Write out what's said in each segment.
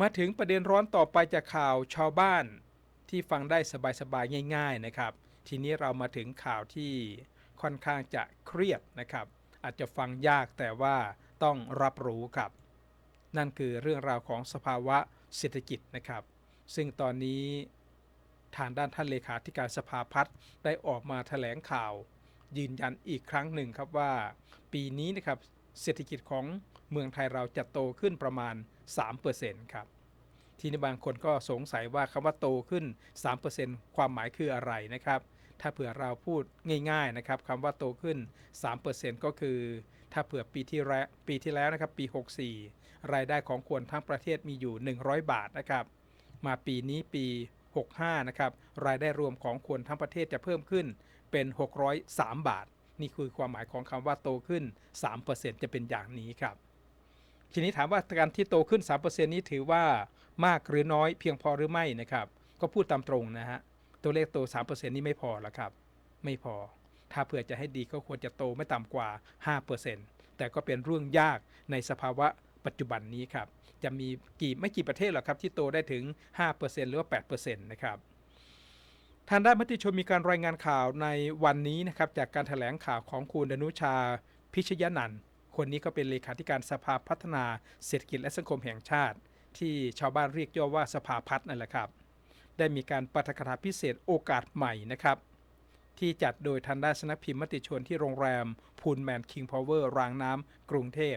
มาถึงประเด็นร้อนต่อไปจากข่าวชาวบ้าน ที่ฟังได้สบายๆง่าย ๆนะครับ ทีนี้เรามาถึงข่าวที่ค่อนข้างจะเครียดนะครับ อาจจะฟังยากแต่ว่าต้องรับรู้ครับ นั่นคือเรื่องราวของสภาวะเศรษฐกิจนะครับ ซึ่งตอนนี้ทางด้านท่านเลขาธิการสภาพัฒน์ได้ออกมาแถลงข่าว ยืนยันอีกครั้งหนึ่งครับว่า ปีนี้นะครับเศรษฐกิจของเมืองไทยเราจะโตขึ้นประมาณ 3%ครับทีนี้บางคนก็สงสัยว่าคำว่าโตขึ้น 3%ความหมายคืออะไรนะครับ ถ้าเผื่อเราพูดง่ายๆนะครับคำว่าโตขึ้น 3%ก็คือ ถ้าเผื่อปีที่แล้วปีที่แล้วนะครับปี 64 รายได้ของคนทั้งประเทศมีอยู่ 100 บาทนะครับ มาปีนี้ปี 65 นะครับ รายได้รวมของคนทั้งประเทศจะเพิ่มขึ้นเป็น 603 บาท นี่คือความหมายของคำว่าโตขึ้น 3%จะเป็นอย่างนี้ครับ ทีนี้ถามว่าการที่โตขึ้น 3%นี้ถือว่ามากหรือน้อยเพียงพอหรือไม่นะครับ ก็พูดตามตรงนะฮะ ตัวเลขโต 3%นี้ไม่พอแล้วครับ ไม่พอ ถ้าเผื่อจะให้ดีก็ควรจะโตไม่ต่ำกว่า 5%แต่ก็เป็นเรื่องยากในสภาวะปัจจุบันนี้ครับ จะมีกี่ไม่กี่ประเทศหรอกครับที่โตได้ถึง 5%หรือว่า 8%นะครับทางด้านมติชนมีการรายงานข่าวในวันนี้นะครับจากการถแถลงข่าวของคุณอนุชาพิชยนันท์ คนนี้ก็เป็นเลขาธิการสภาพัฒนาเศรษฐกิจและสังคมแห่งชาติ ที่ชาวบ้านเรียกย่อว่าสภาพัฒน์นั่นแหละครับ ได้มีการปาฐกถาพิเศษโอกาสใหม่นะครับที่จัดโดยทางด้าสนักพิมพ์มติชนที่โรงแรมพูลแมนคิงพาวเวอร์รางน้ำกรุงเทพ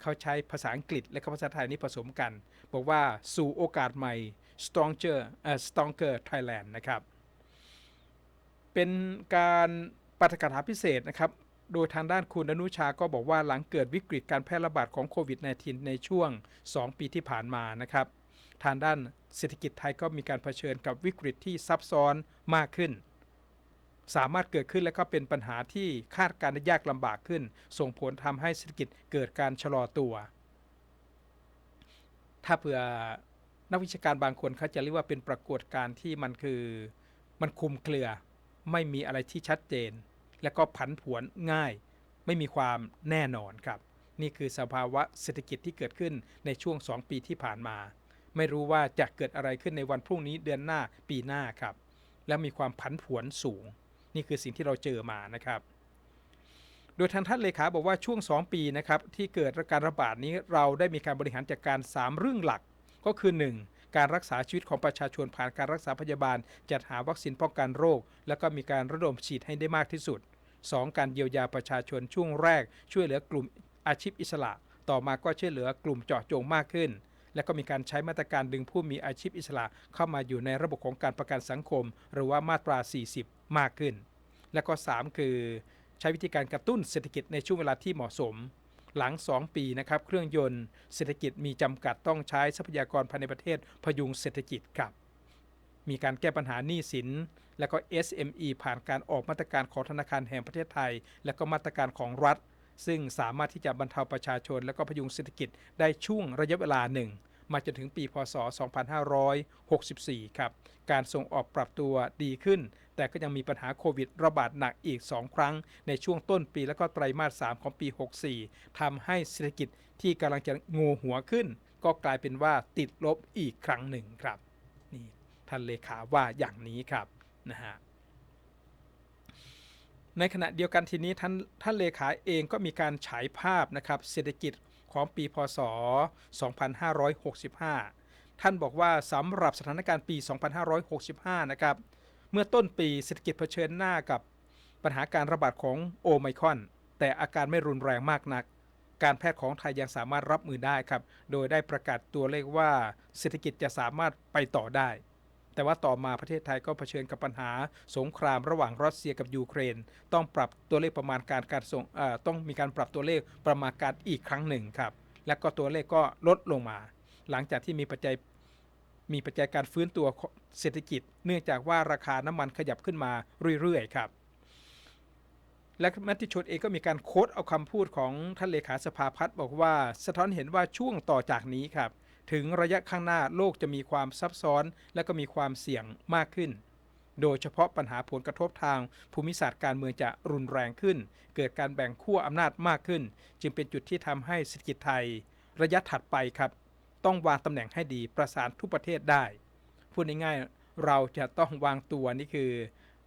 เขาใช้ภาษาอังกฤษและภาษาไทยนี่ผสมกัน บอกว่าสู่โอกาสใหม่ stronger เอ่อ stronger Thailand นะครับ เป็นการปาฐกถาพิเศษนะครับ โดยทางด้านคุณอนุชาก็บอกว่าหลังเกิดวิกฤตการแพร่ระบาดของโควิด -19 ในช่วง 2 ปีที่ผ่านมานะครับทางด้านเศรษฐกิจไทยก็มีการเผชิญกับวิกฤตที่ซับซ้อนมากขึ้น สามารถเกิดขึ้นและก็เป็นปัญหาที่คาดการณ์ยากลำบากขึ้น ส่งผลทำให้เศรษฐกิจเกิดการชะลอตัว ถ้าเผื่อนักวิชาการบางคนเขาจะเรียกว่าเป็นปรากฏการณ์ที่มันคือ มันคลุมเครือ ไม่มีอะไรที่ชัดเจน และก็ผันผวนง่าย ไม่มีความแน่นอนครับ นี่คือสภาวะเศรษฐกิจที่เกิดขึ้นในช่วง 2 ปีที่ผ่านมา ไม่รู้ว่าจะเกิดอะไรขึ้นในวันพรุ่งนี้เดือนหน้าปีหน้าครับ และมีความผันผวนสูง นี่คือสิ่งที่เราเจอมานะครับโดยทางท่านเลขาบอกว่าช่วง 2 ปีนะครับที่เกิดการระบาดนี้เราได้มีการบริหารจัดการ 3 เรื่องหลัก ก็คือ 1. การรักษาชีวิตของประชาชนผ่านการรักษาพยาบาล จัดหาวัคซีนป้องกันโรค แล้วก็มีการระดมฉีดให้ได้มากที่สุด 2. การเยียวยาประชาชนช่วงแรก ช่วยเหลือกลุ่มอาชีพอิสระ ต่อมาก็ช่วยเหลือกลุ่มเจาะจงมากขึ้น และก็มีการใช้มาตรการดึงผู้มีอาชีพอิสระเข้ามาอยู่ในระบบของการประกันสังคม หรือว่ามาตรา 40 มากขึ้น และก็ 3 คือ ใช้วิธีการกระตุ้นเศรษฐกิจในช่วงเวลาที่เหมาะสมหลัง 2 ปีนะครับ เครื่องยนต์ เศรษฐกิจมีจำกัดต้องใช้ทรัพยากรภายในประเทศพยุงเศรษฐกิจครับ มีการแก้ปัญหาหนี้สิน และก็ SME ผ่านการออกมาตรการของธนาคารแห่งประเทศไทย และก็มาตรการของรัฐ ซึ่งสามารถที่จะบรรเทาประชาชน และก็พยุงเศรษฐกิจได้ช่วงระยะเวลาหนึ่งมาจนถึงปีพศ 2564 ครับ การส่งออกปรับตัวดีขึ้น แต่ก็ยังมีปัญหาโควิดระบาดหนักอีก 2 ครั้ง ในช่วงต้นปีและก็ไตรมาส 3 ของปี 64 ทำให้เศรษฐกิจที่กำลังจะงูหัวขึ้น ก็กลายเป็นว่าติดลบอีกครั้งหนึ่งครับานเลขาว่าอย่างนี้ครับนะฮะในขณะเดียวกันทีนี้ท่านท่านเลขาเองก็มีการฉายภาพนะครับเศรษฐกิจของปีพศ 2565 ท่านบอกว่าสำหรับสถานการณ์ปี 2565 นะครับเมื่อต้นปีเศรษฐกิจเผชิญหน้ากับปัญหาการระบาดของโอไมคอน แต่อาการไม่รุนแรงมากนัก การแพทย์ของไทยยังสามารถรับมือได้ครับ โดยได้ประกาศตัวเลขว่าเศรษฐกิจจะสามารถไปต่อได้ แต่ว่าต่อมาประเทศไทยก็เผชิญกับปัญหาสงครามระหว่างรัสเซียกับยูเครน ต้องปรับตัวเลขประมาณการการส่งต้องมีการปรับตัวเลขประมาณการอีกครั้งหนึ่งครับ และก็ตัวเลขก็ลดลงมา หลังจากที่มีปัจจัยมีปัจจัยการฟื้นตัวเศรษฐกิจ เนื่องจากว่าราคาน้ำมันขยับขึ้นมาเรื่อยๆครับและมติชนเองก็มีการโค้ดเอาคำพูดของท่านเลขาสภาพัฒน์บอกว่า สะท้อนเห็นว่าช่วงต่อจากนี้ครับ ถึงระยะข้างหน้าโลกจะมีความซับซ้อนและก็มีความเสี่ยงมากขึ้น โดยเฉพาะปัญหาผลกระทบทางภูมิศาสตร์การเมืองจะรุนแรงขึ้น เกิดการแบ่งขั้วอำนาจมากขึ้น จึงเป็นจุดที่ทำให้เศรษฐกิจไทย ระยะถัดไปครับ ต้องวางตำแหน่งให้ดีประสานทุกประเทศได้ พูดง่ายๆเราจะต้องวางตัวนี่คือ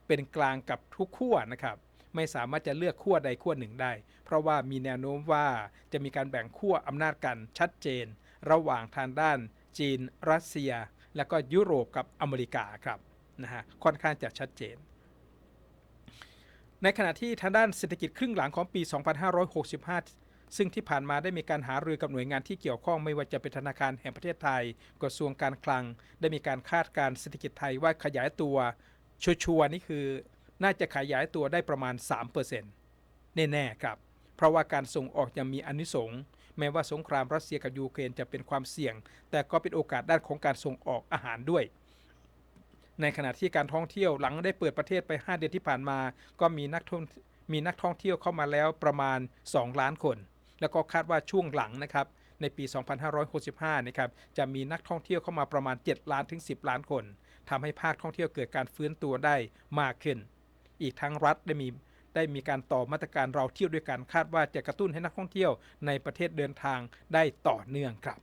เป็นกลางกับทุกขั้วนะครับไม่สามารถจะเลือกขั้วใดขั้วหนึ่งได้ เพราะว่ามีแนวโน้มว่าจะมีการแบ่งขั้วอำนาจกันชัดเจน ระหว่างทางด้านจีน รัสเซีย และก็ยุโรปกับอเมริกาครับนะฮะค่อนข้างจะชัดเจน ในขณะที่ทางด้านเศรษฐกิจครึ่งหลังของปี 2565 ซึ่งที่ผ่านมาได้มีการหารือกับหน่วยงานที่เกี่ยวข้องไม่ว่าจะเป็นธนาคารแห่งประเทศไทย กระทรวงการคลัง ได้มีการคาดการณ์เศรษฐกิจไทยว่าขยายตัวชัวร์นี่คือ น่าจะขยายตัวได้ประมาณ 3%แน่ๆครับ เพราะว่าการส่งออกยังมีอนิสงส์ แม้ว่าสงครามรัสเซียกับยูเครนจะเป็นความเสี่ยง แต่ก็เป็นโอกาสด้านของการส่งออกอาหารด้วย ในขณะที่การท่องเที่ยวหลังได้เปิดประเทศไป 5 เดือนที่ผ่านมา ก็มีนักท่องมีนักท่องเที่ยวเข้ามาแล้วประมาณ 2 ล้านคน แล้วก็คาดว่าช่วงหลังนะครับในปี 2565 นะครับ จะมีนักท่องเที่ยวเข้ามาประมาณ 7 ล้านถึง 10 ล้านคนทำให้ภาคท่องเที่ยวเกิดการฟื้นตัวได้มากขึ้น อีกทั้งรัฐได้มี ได้มีการต่อมาตรการเราเที่ยวด้วยกันคาดว่าจะกระตุ้นให้นักท่องเที่ยวในประเทศเดินทางได้ต่อเนื่องครับ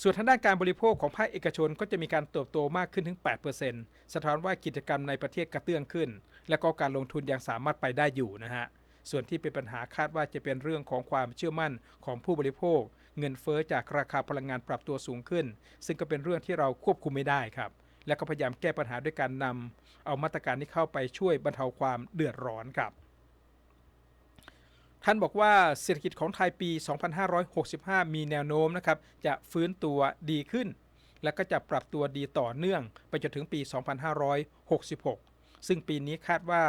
ส่วนทางด้านการบริโภคของภาคเอกชนก็จะมีการเติบโตมากขึ้นถึง 8%สะท้อนว่ากิจกรรมในประเทศกระเตื้องขึ้น และก็การลงทุนยังสามารถไปได้อยู่นะฮะ ส่วนที่เป็นปัญหาคาดว่าจะเป็นเรื่องของความเชื่อมั่นของผู้บริโภค เงินเฟอ้อจากราคาพลังงานปรับตัวสูงขึ้น ซึ่งก็เป็นเรื่องที่เราควบคุมไม่ได้ครับ และก็พยายามแก้ปัญหาด้วยการนำเอามาตรการนี้เข้าไปช่วยบรรเทาความเดือดร้อนครับ ท่านบอกว่าเศรษฐกิจของไทยปี 2565 มีแนวโน้มนะครับจะฟื้นตัวดีขึ้น และก็จะปรับตัวดีต่อเนื่องไปจนถึงปี 2566 ซึ่งปีนี้คาดว่า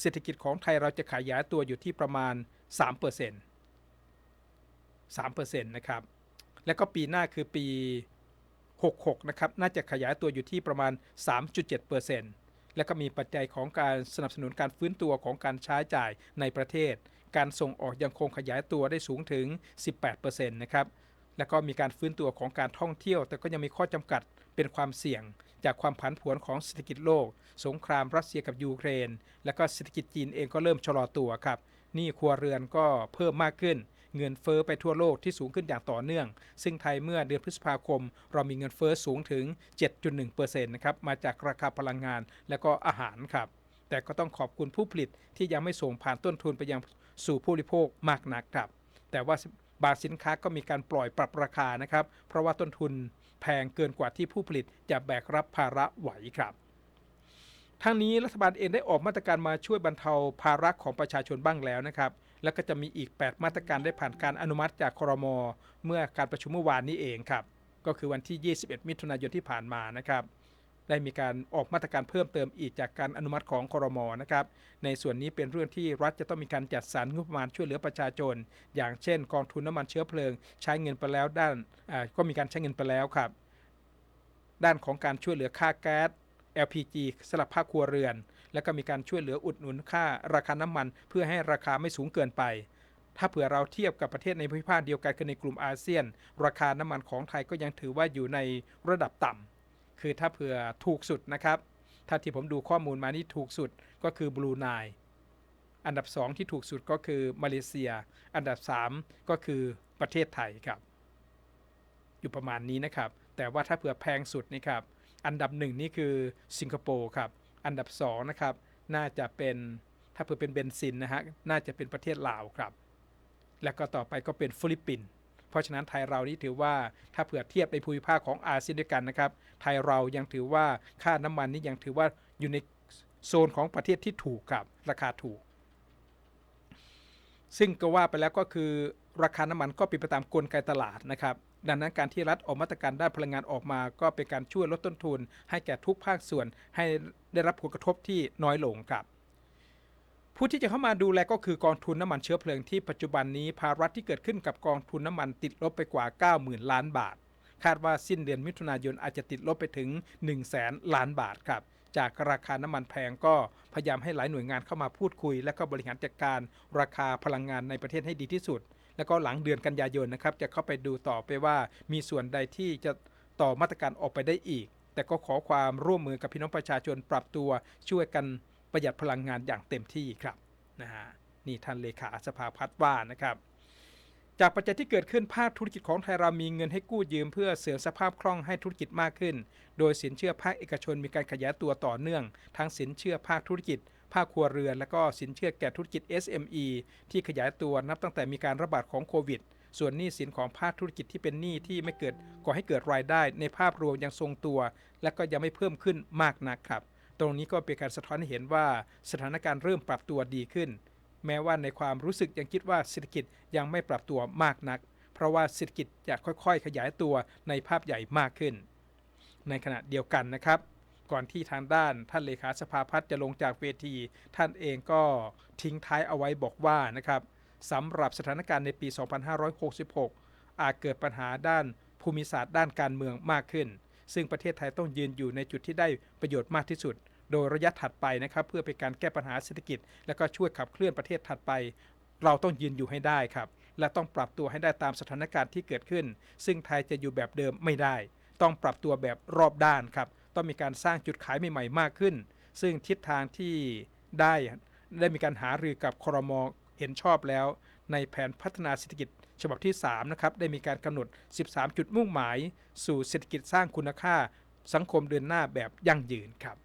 เศรษฐกิจของไทยเราจะขยายตัวอยู่ที่ประมาณ 3% 3%นะครับ แล้วก็ปีหน้าคือปี 66 นะครับ น่าจะขยายตัวอยู่ที่ประมาณ 3.7%แล้วก็มีปัจจัยของการสนับสนุนการฟื้นตัวของการใช้จ่ายในประเทศ การส่งออกยังคงขยายตัวได้สูงถึง 18%นะครับ แล้วก็มีการฟื้นตัวของการท่องเที่ยว แต่ก็ยังมีข้อจำกัดเป็นความเสี่ยง จากความผันผวนของเศรษฐกิจโลก สงครามรัสเซียกับยูเครน และก็เศรษฐกิจจีนเองก็เริ่มชะลอตัวครับ นี้ครัวเรือนก็เพิ่มมากขึ้น เงินเฟอ้อไปทั่วโลกที่สูงขึ้นอย่างต่อเนื่อง ซึ่งไทยเมื่อเดือนพฤษภาคม เรามีเงินเฟอ้อสูงถึง 7.1%นะครับมาจากราคาพลังงานและก็อาหารครับแต่ก็ต้องขอบคุณผู้ผลิตที่ยังไม่ส่งผ่านต้นทุนไปยังสู่ผู้บริโภคมากนักครับ แต่ว่าบางสินค้าก็มีการปล่อยปรับราคานะครับ เพราะว่าต้นทุนแพงเกินกว่าที่ผู้ผลิตจะแบกรับภาระไหวครับทั้งนี้รัฐบาลเองได้ออกมาตรการมาช่วยบรรเทาภาระของประชาชนบ้างแล้วนะครับ แล้วก็จะมีอีก 8 มาตรการได้ผ่านการอนุมัติจากครม เมื่อการประชุมเมื่อวานนี้เองครับ ก็คือวันที่ 21 มิถุนายนที่ผ่านมานะครับ ได้มีการออกมาตรการเพิ่มเติมอีกจากการอนุมัติของครมนะครับ ในส่วนนี้เป็นเรื่องที่รัฐจะต้องมีการจัดสรรงบประมาณช่วยเหลือประชาชน อย่างเช่น กองทุนน้ำมันเชื้อเพลิง ใช้เงินไปแล้วด้านก็มีการใช้เงินไปแล้วครับ ด้านของการช่วยเหลือค่าแก๊ส LPG สำหรับภาคครัวเรือน แล้วก็มีการช่วยเหลืออุดหนุนค่าราคาน้ำมัน เพื่อให้ราคาไม่สูงเกินไป ถ้าเผื่อเราเทียบกับประเทศในภูมิภาคเดียวกันคือในกลุ่มอาเซียน ราคาน้ำมันของไทยก็ยังถือว่าอยู่ในระดับต่ำคือถ้าเผื่อถูกสุดนะครับถ้าที่ผมดูข้อมูลมานี่ถูกสุดก็คือบรูไนอันดับ 2 ที่ถูกสุดก็คือมาเลเซีย อันดับ 3 ก็คือประเทศไทยครับ อยู่ประมาณนี้นะครับ แต่ว่าถ้าเผื่อแพงสุดนี่ครับ อันดับหนึ่งนี่คือสิงคโปร์ครับ อันดับ2นะครับ น่าจะเป็นถ้าเผื่อเป็นเบนซินนะฮะ น่าจะเป็นประเทศลาวครับ แล้วก็ต่อไปก็เป็นฟิลิปปินส์เพราะฉะนั้นไทยเรานี่ถือว่าถ้าเผื่อเทียบในภูมิภาคของอาเซียนด้วยกันนะครับ ไทยเรายังถือว่าค่าน้ำมันนี่ยังถือว่าอยู่ในโซนของประเทศที่ถูกครับ ราคาถูก ซึ่งก็ว่าไปแล้วก็คือราคาน้ำมันก็เป็นไปตามกลไกตลาดนะครับ ดังนั้นการที่รัฐออกมาตรการด้านพลังงานออกมา ก็เป็นการช่วยลดต้นทุน ให้แก่ทุกภาคส่วนให้ได้รับผลกระทบที่น้อยลงครับผู้ที่จะเข้ามาดูแลก็คือกองทุนน้ำมันเชื้อเพลิงที่ปัจจุบันนี้ภาระที่เกิดขึ้นกับกองทุนน้ำมันติดลบไปกว่า 90,000 ล้านบาท คาดว่าสิ้นเดือนมิถุนายนอาจจะติดลบไปถึง 1 0 0 0 0แล้านบาทครับ จากราคาน้ำมันแพงก็พยายามให้หลายหน่วยงานเข้ามาพูดคุย และก็บริหารจัดการราคาพลังงานในประเทศให้ดีที่สุด แล้วก็หลังเดือนกันยายนนะครับจะเข้าไปดูต่อไปว่ามีส่วนใดที่จะต่อมาตรการออกไปได้อีก แต่ก็ขอความร่วมมือกับพี่น้องประชาชนปรับตัวช่วยกันประหยัดพลังงานอย่างเต็มที่ครับนะฮะนี่ท่านเลขาสภาพัฒน์ว่านะครับจากปัจจัยที่เกิดขึ้นภาคธุรกิจของไทยเรามีเงินให้กู้ยืมเพื่อเสริมสภาพคล่องให้ธุรกิจมากขึ้น โดยสินเชื่อภาคเอกชนมีการขยายตัวต่อเนื่อง ทั้งสินเชื่อภาคธุรกิจ ภาคครัวเรือน และก็สินเชื่อแก่ธุรกิจ SME ที่ขยายตัวนับตั้งแต่มีการระบาดของโควิด ส่วนหนี้สินของภาคธุรกิจที่เป็นหนี้ที่ไม่เกิดก่อให้เกิดรายได้ในภาพรวมยังทรงตัว และก็ยังไม่เพิ่มขึ้นมากนักครับ ตรงนี้ก็เป็นการสะท้อนให้เห็นว่าสถานการณ์เริ่มปรับตัวดีขึ้น แม้ว่าในความรู้สึกยังคิดว่าเศรษฐกิจยังไม่ปรับตัวมากนัก เพราะว่าเศรษฐกิจจะค่อยๆ ขยายตัวในภาพใหญ่มากขึ้น ในขณะเดียวกันนะครับ ก่อนที่ทางด้านท่านเลขาสภาพัฒน์จะลงจากเวที ท่านเองก็ทิ้งท้ายเอาไว้บอกว่านะครับสำหรับสถานการณ์ในปี 2566 อาจเกิดปัญหาด้านภูมิศาสตร์ด้านการเมืองมากขึ้น ซึ่งประเทศไทยต้องยืนอยู่ในจุดที่ได้ประโยชน์มากที่สุด โดยระยะถัดไปนะครับ เพื่อเป็นการแก้ปัญหาเศรษฐกิจ และก็ช่วยขับเคลื่อนประเทศถัดไป เราต้องยืนอยู่ให้ได้ครับ และต้องปรับตัวให้ได้ตามสถานการณ์ที่เกิดขึ้น ซึ่งไทยจะอยู่แบบเดิมไม่ได้ ต้องปรับตัวแบบรอบด้านครับ ต้องมีการสร้างจุดขายใหม่ๆมากขึ้น ซึ่งทิศทางที่ได้ได้มีการหารือกับครมเห็นชอบแล้ว ในแผนพัฒนาเศรษฐกิจฉบับที่3นะครับได้มีการกำหนด 13 จุดมุ่งหมาย สู่เศรษฐกิจสร้างคุณค่า สังคมเดินหน้าแบบยั่งยืนครับ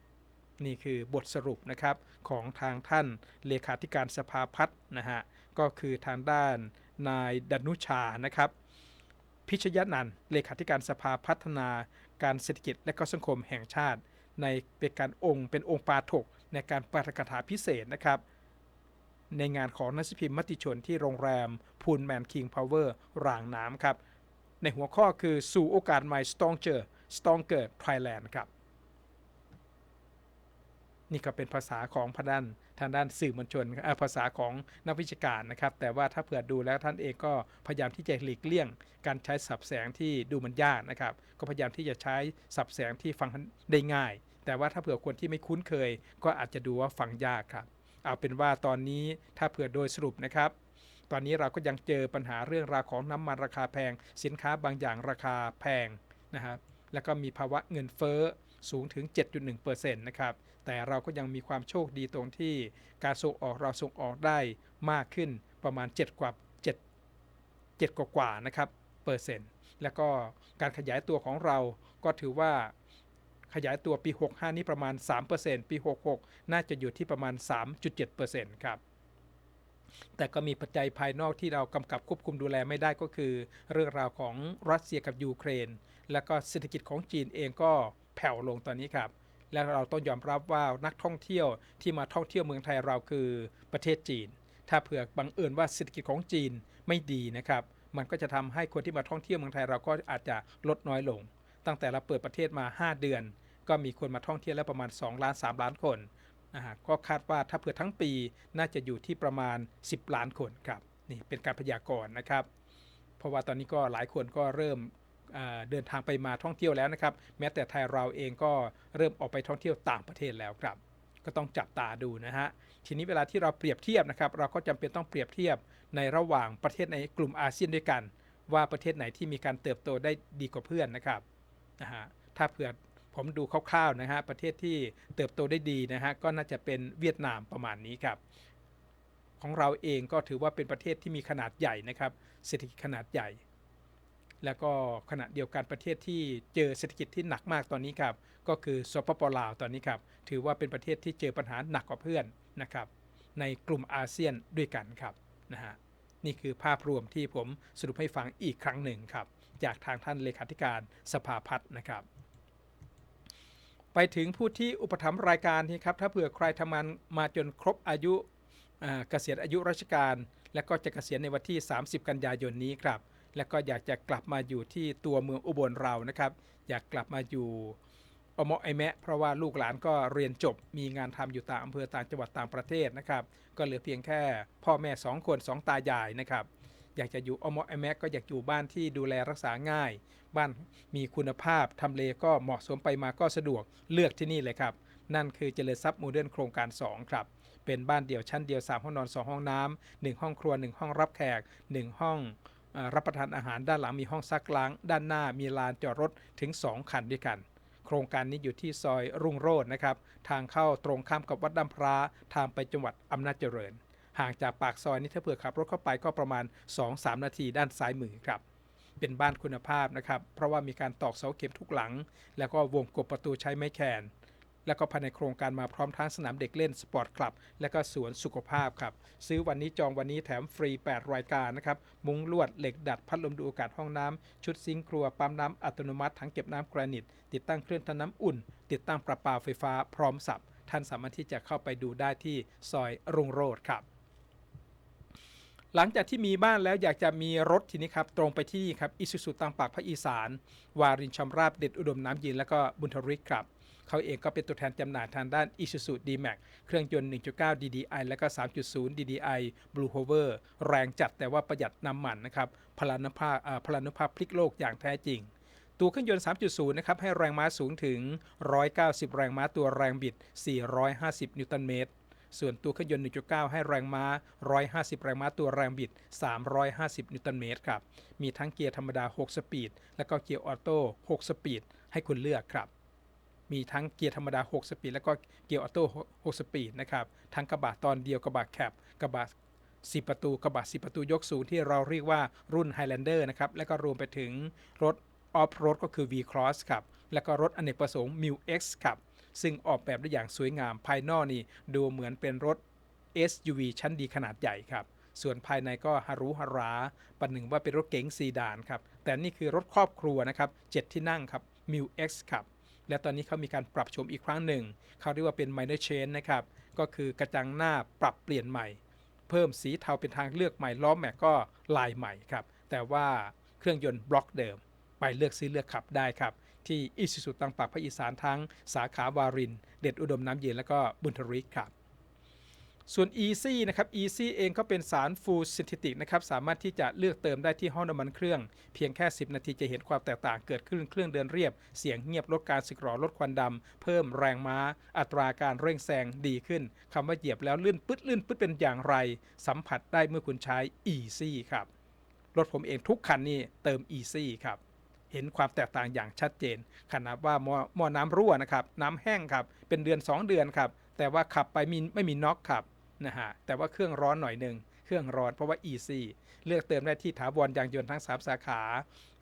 นี่คือบทสรุปนะครับของทางท่านเลขาธิการสภาพัฒน์นะฮะก็คือทางด้านนายดนุชานะครับ พิชยนันเลขาธิการสภาพัฒนา การเศรษฐกิจและก็สังคมแห่งชาติ ในเป็นการองค์เป็นองค์ปาถกในการปาฐกถาพิเศษนะครับ ในงานของนักสิพิมพ์มติชนที่โรงแรมพูลแมนคิงพาวเวอร์รางน้ำครับ ในหัวข้อคือสู่โอกาสใหม่สตองเจอร์สตองเกิร์ไทยแลนด์ครับ นี่ก็เป็นภาษาของพระด้านทางด้านสื่อมวลชนภาษาของนักวิชาการนะครับ แต่ว่าถ้าเผื่อดูแล้วท่านเองก็พยายามที่จะหลีกเลี่ยง การใช้สับแสงที่ดูมันยากนะครับ ก็พยายามที่จะใช้สับแสงที่ฟังได้ง่าย แต่ว่าถ้าเผื่อคนที่ไม่คุ้นเคย ก็อาจจะดูว่าฟังยากครับ เอาเป็นว่าตอนนี้ถ้าเผื่อโดยสรุปนะครับ ตอนนี้เราก็ยังเจอปัญหาเรื่องราวของน้ำมันราคาแพง สินค้าบางอย่างราคาแพงนะครับแล้วก็มีภาวะเงินเฟ้อ สูงถึง 7.1%นะครับแต่เราก็ยังมีความโชคดีตรงที่การส่งออกเราส่งออกได้มากขึ้นประมาณ 7 กว่า 7 7 กว่ากว่านะครับเปอร์เซ็นต์แล้วก็การขยายตัวของเราก็ถือว่าขยายตัวปี 65 นี้ประมาณ 3%ปี 66 น่าจะอยู่ที่ประมาณ 3.7%ครับแต่ก็มีปัจจัยภายนอกที่เรากำกับควบคุมดูแลไม่ได้ก็คือ เรื่องราวของรัสเซียกับยูเครน แล้วก็เศรษฐกิจของจีนเองก็ ผ่วลงตอนนี้ครับ และเราต้องยอมรับว่านักท่องเที่ยวที่มาท่องเที่ยวเมืองไทยเราคือประเทศจีน ถ้าเผื่อบังเอิญว่าเศรษฐกิจของจีนไม่ดีนะครับ มันก็จะทำให้คนที่มาท่องเที่ยวเมืองไทยเราก็อาจจะลดน้อยลง ตั้งแต่เราเปิดประเทศมา 5 เดือน ก็มีคนมาท่องเที่ยวแล้วประมาณ 2 ล้าน 3 ล้านคนนะฮะก็คาดว่าถ้าเผื่อทั้งปีน่าจะอยู่ที่ประมาณ 10 ล้านคนครับนี่เป็นการพยากรณ์นะครับ เพราะว่าตอนนี้ก็หลายคนก็เริ่ม เดินทางไปมาท่องเที่ยวแล้วนะครับ แม้แต่ไทยเราเองก็เริ่มออกไปท่องเที่ยวต่างประเทศแล้วครับ ก็ต้องจับตาดูนะฮะทีนี้เวลาที่เราเปรียบเทียบนะครับ เราก็จำเป็นต้องเปรียบเทียบในระหว่างประเทศในกลุ่มอาเซียนด้วยกัน ว่าประเทศไหนที่มีการเติบโตได้ดีกว่าเพื่อนนะครับนะฮะถ้าเผื่อผมดูคร่าวๆนะฮะประเทศที่เติบโตได้ดีนะฮะก็น่าจะเป็นเวียดนามประมาณนี้ครับ ของเราเองก็ถือว่าเป็นประเทศที่มีขนาดใหญ่นะครับเศรษฐกิจขนาดใหญ่ แล้วก็ขณะเดียวกันประเทศที่เจอเศรษฐกิจที่หนักมากตอนนี้ครับ ก็คือสปปลาวตอนนี้ครับ ถือว่าเป็นประเทศที่เจอปัญหาหนักกว่าเพื่อนนะครับ ในกลุ่มอาเซียนด้วยกันครับนะฮะนี่คือภาพรวมที่ผมสรุปให้ฟังอีกครั้งหนึ่งครับ จากทางท่านเลขาธิการสภาพัฒน์นะครับ ไปถึงผู้ที่อุปถัมภ์รายการนี้ครับ ถ้าเผื่อใครทำงานมาจนครบอายุเกษียณอายุราชการ และก็จะเกษียณในวันที่ 30 กันยายนนี้ครับ และก็อยากจะกลับมาอยู่ที่ตัวเมืองอุบลเรานะครับ อยากกลับมาอยู่อมอไอแมะเพราะว่าลูกหลานก็เรียนจบมีงานทำอยู่ต่างอำเภอต่างจังหวัดต่างประเทศนะครับ ก็เหลือเพียงแค่พ่อแม่สองคนสองตายายนะครับ อยากจะอยู่อมอไอแมะก็อยากอยู่บ้านที่ดูแลรักษาง่าย บ้านมีคุณภาพทำเลก็เหมาะสมไปมาก็สะดวกเลือกที่นี่เลยครับ นั่นคือเจริญทรัพย์โมเดิร์นโครงการ 2 ครับ เป็นบ้านเดี่ยวชั้นเดียว 3 ห้องนอน 2 ห้องน้ำ1ห้องครัว 1 ห้องรับแขก 1 ห้องเอ่อ รับประทานอาหารด้านหลังมีห้องซักล้าง ด้านหน้ามีลานจอดรถถึง 2 คันด้วยกัน โครงการนี้อยู่ที่ซอยรุ่งโรจน์นะครับ ทางเข้าตรงข้ามกับวัดดำพร้าทางไปจังหวัดอำนาจเจริญ ห่างจากปากซอยนี่ถ้าเผื่อขับรถเข้าไปก็ประมาณ 2-3 นาทีด้านซ้ายมือครับเป็นบ้านคุณภาพนะครับ เพราะว่ามีการตอกเสาเข็มทุกหลัง แล้วก็วงกบประตูใช้ไม้แคน แล้วก็ภายในโครงการมาพร้อมทั้งสนามเด็กเล่นสปอร์ตคลับ และก็สวนสุขภาพครับซื้อวันนี้จองวันนี้แถมฟรี 8 รายการนะครับมุ้งลวดเหล็กดัดพัดลมดูอากาศห้องน้ำชุดซิงค์ครัวปั๊มน้ำอัตโนมัติถังเก็บน้ำแกรานิต ติดตั้งเครื่องทำน้ำอุ่น ติดตั้งประปาไฟฟ้าพร้อมสับท่านสามารถที่จะเข้าไปดูได้ที่ซอยรุ่งโรจน์ครับหลังจากที่มีบ้านแล้วอยากจะมีรถทีนี้ครับ ตรงไปที่ครับอิสุสุตางปากภาคอีสาน วารินชำราบเด็ดอุดมน้ำเย็นแล้วก็บุญทริกครับ เขาเองก็เป็นตัวแทนจำหน่ายทางด้าน Isuzu D-Max เครื่องยนต์ 1.9 DDI และก็ 3.0 DDI Blue Hover แรงจัดแต่ว่าประหยัดน้ำมันนะครับพลานุภาพพลานุภาพพลิกโลกอย่างแท้จริง ตัวเครื่องยนต์ 3.0 นะครับ ให้แรงม้าสูงถึง 190 แรงม้าตัวแรงบิด 450 นิวตันเมตรส่วนตัวเครื่องยนต์ 1.9 ให้แรงม้า 150 แรงม้าตัวแรงบิด 350 นิวตันเมตรครับ มีทั้งเกียร์ธรรมดา 6 สปีด และก็เกียร์ออโต้ 6 สปีด ให้คุณเลือกครับ มีทั้งเกียร์ธรรมดา 6 สปีด แล้วก็เกียร์ออโต้ 6 สปีดนะครับ ทั้งกระบะตอนเดียวกระบะแคบกระบะ10 ประตูกระบะ10 ประตูยกสูงที่เราเรียกว่ารุ่น Highlander นะครับ และก็รวมไปถึงรถออฟโรดก็คือ V-Cross ครับ แล้วก็รถอเนกประสงค์ m i X ครับ ซึ่งออกแบบได้อย่างสวยงามภายนอกนี่ดูเหมือนเป็นรถ SUV ชั้นดีขนาดใหญ่ครับ ส่วนภายในก็ฮารุฮาราประหนึ่งว่าเป็นรถเก๋งซีดานครับ แต่นี่คือรถครอบครัวนะครับ 7 ที่นั่งครับ m i X ครับ และตอนนี้เขามีการปรับโฉมอีกครั้งหนึ่ง เขาเรียกว่าเป็น minor change นะครับ ก็คือกระจังหน้าปรับเปลี่ยนใหม่ เพิ่มสีเทาเป็นทางเลือกใหม่ล้อแม็กก็ลายใหม่ครับ แต่ว่าเครื่องยนต์บล็อกเดิม ไปเลือกซื้อเลือกขับได้ครับ ที่อิสุสุตังปากพระอีสานทั้งสาขาวาริน เด็ดอุดมน้ำเย็นแล้วก็บุญทริกครับ ส่วน Easy นะครับ Easy เองก็เป็นสารฟูลซินเทติกนะครับ สามารถที่จะเลือกเติมได้ที่ห้องน้ำมันเครื่อง เพียงแค่ 10 นาทีจะเห็นความแตกต่างเกิดขึ้นเครื่องเดินเรียบ เสียงเงียบลดการสึกหรอลดควันดำ เพิ่มแรงม้า อัตราการเร่งแซงดีขึ้นคำว่าเหยียบแล้วลื่นปึ๊ดลื่นปึ๊ดเป็นอย่างไร สัมผัสได้เมื่อคุณใช้ Easy ครับรถผมเองทุกคันนี่เติม Easy ครับเห็นความแตกต่างอย่างชัดเจน ขนาดว่าหม้อหม้อน้ำรั่วนะครับ น้ำแห้งครับ เป็นเดือน 2 เดือนครับ แต่ว่าขับไปมีไม่มีน็อกครับ นะฮะแต่ว่าเครื่องร้อนหน่อยหนึ่งเครื่องร้อนเพราะว่า Easy เลือกเติมได้ที่ถาวรยางยนต์ทั้ง 3 สาขา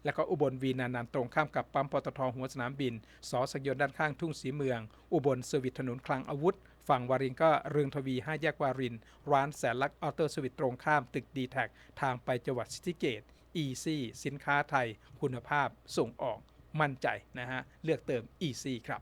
แล้วก็อุบลวีนานันต์ตรงข้ามกับปั๊มปตทหัวสนามบิน สอสยนด้านข้างทุ่งสีเมือง อุบลเซอร์วิสถนนคลังอาวุธ ฝั่งวารินก็เรืองทวี5แยกวาริน ร้านแสนลักษณ์ออโต้สวิตตรงข้ามตึกดีแท็ทางไปจังหวัดสิทิเกต Easy สินค้าไทย คุณภาพส่งออกมั่นใจนะฮะเลือกเติม Easy ครับ